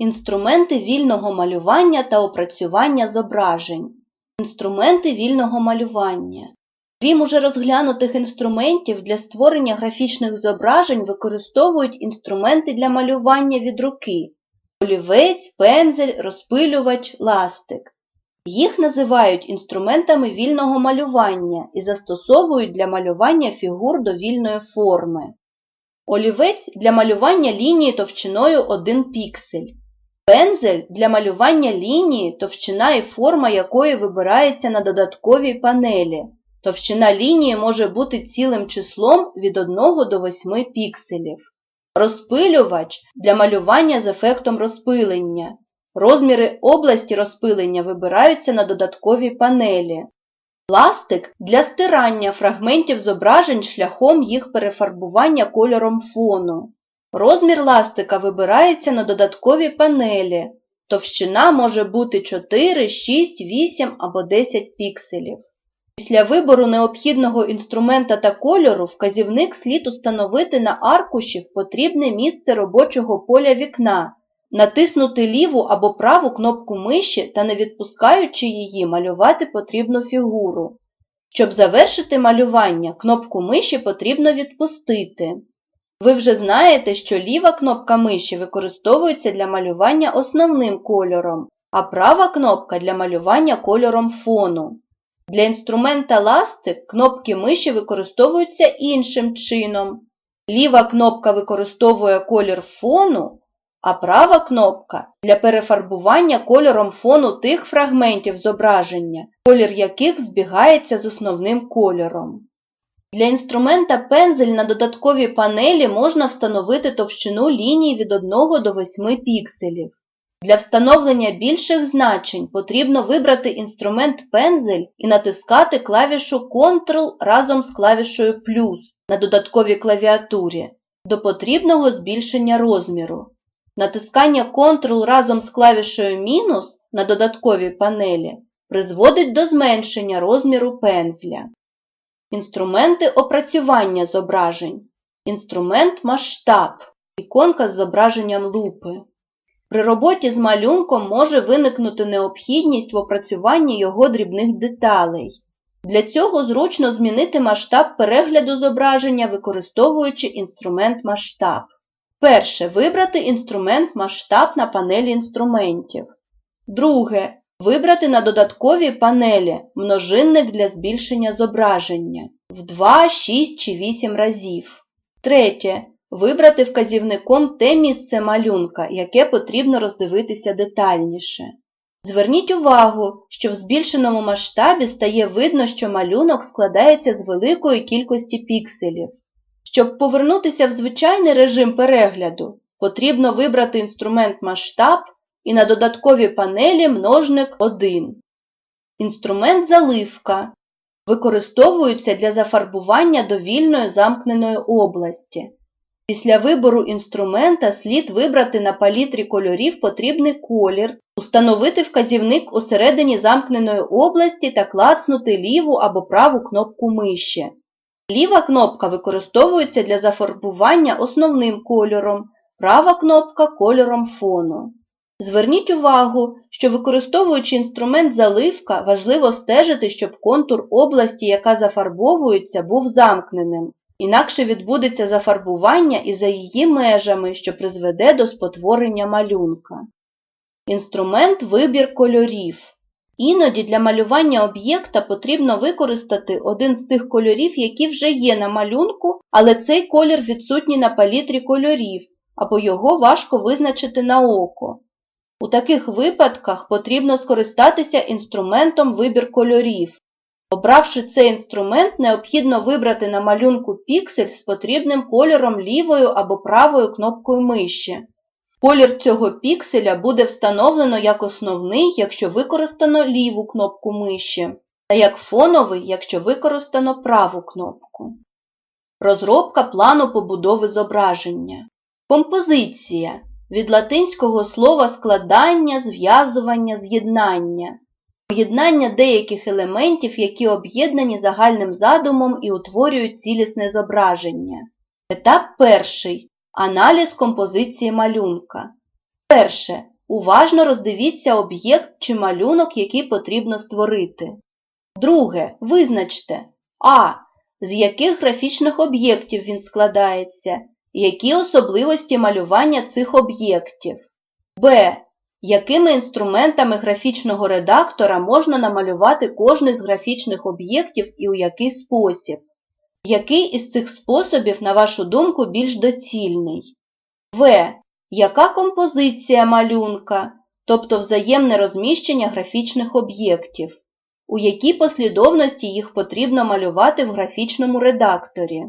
Інструменти вільного малювання та опрацювання зображень. Інструменти вільного малювання. Крім уже розглянутих інструментів, для створення графічних зображень використовують інструменти для малювання від руки – олівець, пензель, розпилювач, ластик. Їх називають інструментами вільного малювання і застосовують для малювання фігур довільної форми. Олівець для малювання лінії товщиною 1 піксель. Пензель для малювання лінії, товщина і форма якої вибирається на додатковій панелі. Товщина лінії може бути цілим числом від 1 до 8 пікселів. Розпилювач для малювання з ефектом розпилення. Розміри області розпилення вибираються на додатковій панелі. Пластик для стирання фрагментів зображень шляхом їх перефарбування кольором фону. Розмір ластика вибирається на додатковій панелі. Товщина може бути 4, 6, 8 або 10 пікселів. Після вибору необхідного інструмента та кольору вказівник слід установити на аркуші в потрібне місце робочого поля вікна, натиснути ліву або праву кнопку миші та не відпускаючи її малювати потрібну фігуру. Щоб завершити малювання, кнопку миші потрібно відпустити. Ви вже знаєте, що ліва кнопка миші використовується для малювання основним кольором, а права кнопка для малювання кольором фону. Для інструмента ластик кнопки миші використовуються іншим чином. Ліва кнопка використовує колір фону, а права кнопка для перефарбування кольором фону тих фрагментів зображення, колір яких збігається з основним кольором. Для інструмента пензель на додатковій панелі можна встановити товщину ліній від 1 до 8 пікселів. Для встановлення більших значень потрібно вибрати інструмент пензель і натискати клавішу Ctrl разом з клавішою плюс на додатковій клавіатурі до потрібного збільшення розміру. Натискання Ctrl разом з клавішою мінус на додатковій панелі призводить до зменшення розміру пензля. Інструменти опрацювання зображень. Інструмент масштаб. Іконка з зображенням лупи. При роботі з малюнком може виникнути необхідність в опрацюванні його дрібних деталей. Для цього зручно змінити масштаб перегляду зображення, використовуючи інструмент масштаб. Перше. Вибрати інструмент масштаб на панелі інструментів. Друге. Вибрати на додатковій панелі множинник для збільшення зображення в 2, 6 чи 8 разів. Третє. Вибрати вказівником те місце малюнка, яке потрібно роздивитися детальніше. Зверніть увагу, що в збільшеному масштабі стає видно, що малюнок складається з великої кількості пікселів. Щоб повернутися в звичайний режим перегляду, потрібно вибрати інструмент масштаб і на додатковій панелі множник 1. Інструмент заливка використовується для зафарбування довільної замкненої області. Після вибору інструмента слід вибрати на палітрі кольорів потрібний колір, установити вказівник усередині замкненої області та клацнути ліву або праву кнопку миші. Ліва кнопка використовується для зафарбування основним кольором, права кнопка кольором фону. Зверніть увагу, що використовуючи інструмент заливка, важливо стежити, щоб контур області, яка зафарбовується, був замкненим. Інакше відбудеться зафарбування і за її межами, що призведе до спотворення малюнка. Інструмент вибір кольорів. Іноді для малювання об'єкта потрібно використати один з тих кольорів, які вже є на малюнку, але цей колір відсутній на палітрі кольорів, або його важко визначити на око. У таких випадках потрібно скористатися інструментом вибір кольорів. Обравши цей інструмент, необхідно вибрати на малюнку піксель з потрібним кольором лівою або правою кнопкою миші. Колір цього пікселя буде встановлено як основний, якщо використано ліву кнопку миші, та як фоновий, якщо використано праву кнопку. Розробка плану побудови зображення. Композиція від латинського слова складання, зв'язування, з'єднання. Поєднання деяких елементів, які об'єднані загальним задумом і утворюють цілісне зображення. Етап перший. Аналіз композиції малюнка. Перше. Уважно роздивіться об'єкт чи малюнок, який потрібно створити. Друге. Визначте А. З яких графічних об'єктів він складається, які особливості малювання цих об'єктів. Б. Якими інструментами графічного редактора можна намалювати кожний з графічних об'єктів і у який спосіб? Який із цих способів, на вашу думку, більш доцільний? В. Яка композиція малюнка, тобто взаємне розміщення графічних об'єктів? У якій послідовності їх потрібно малювати в графічному редакторі?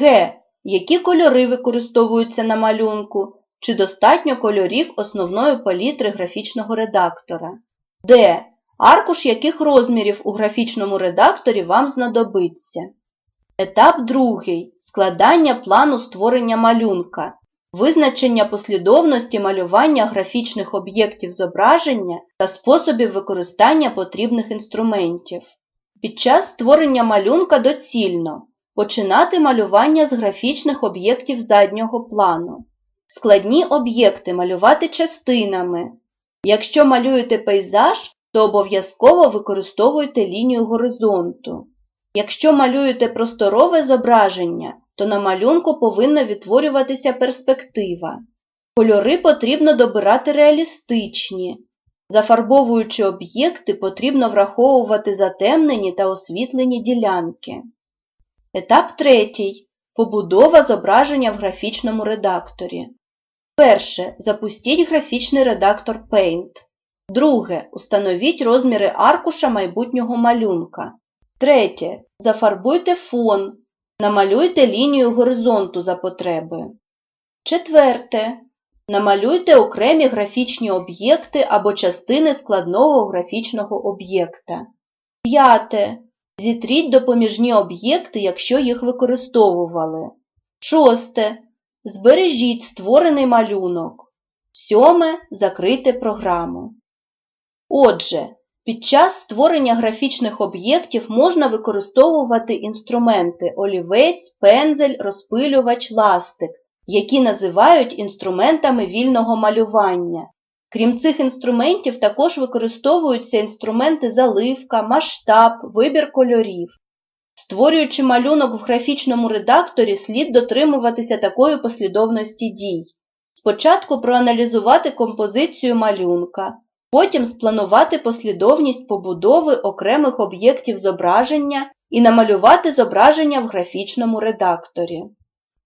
Г. Які кольори використовуються на малюнку? Чи достатньо кольорів основної палітри графічного редактора? Д. Аркуш яких розмірів у графічному редакторі вам знадобиться? Етап другий. Складання плану створення малюнка. Визначення послідовності малювання графічних об'єктів зображення та способів використання потрібних інструментів. Під час створення малюнка доцільно починати малювання з графічних об'єктів заднього плану. Складні об'єкти малювати частинами. Якщо малюєте пейзаж, то обов'язково використовуйте лінію горизонту. Якщо малюєте просторове зображення, то на малюнку повинна відтворюватися перспектива. Кольори потрібно добирати реалістичні. Зафарбовуючи об'єкти, потрібно враховувати затемнені та освітлені ділянки. Етап третій. Побудова зображення в графічному редакторі. Перше. Запустіть графічний редактор Paint. Друге. Установіть розміри аркуша майбутнього малюнка. Третє. Зафарбуйте фон. Намалюйте лінію горизонту за потреби. Четверте. Намалюйте окремі графічні об'єкти або частини складного графічного об'єкта. П'яте. Зітріть допоміжні об'єкти, якщо їх використовували. Шосте. Збережіть створений малюнок. Сьоме. Закрийте програму. Отже, під час створення графічних об'єктів можна використовувати інструменти олівець, пензель, розпилювач, ластик, які називають інструментами вільного малювання. Крім цих інструментів, також використовуються інструменти заливка, масштаб, вибір кольорів. Створюючи малюнок в графічному редакторі, слід дотримуватися такої послідовності дій. Спочатку проаналізувати композицію малюнка, потім спланувати послідовність побудови окремих об'єктів зображення і намалювати зображення в графічному редакторі.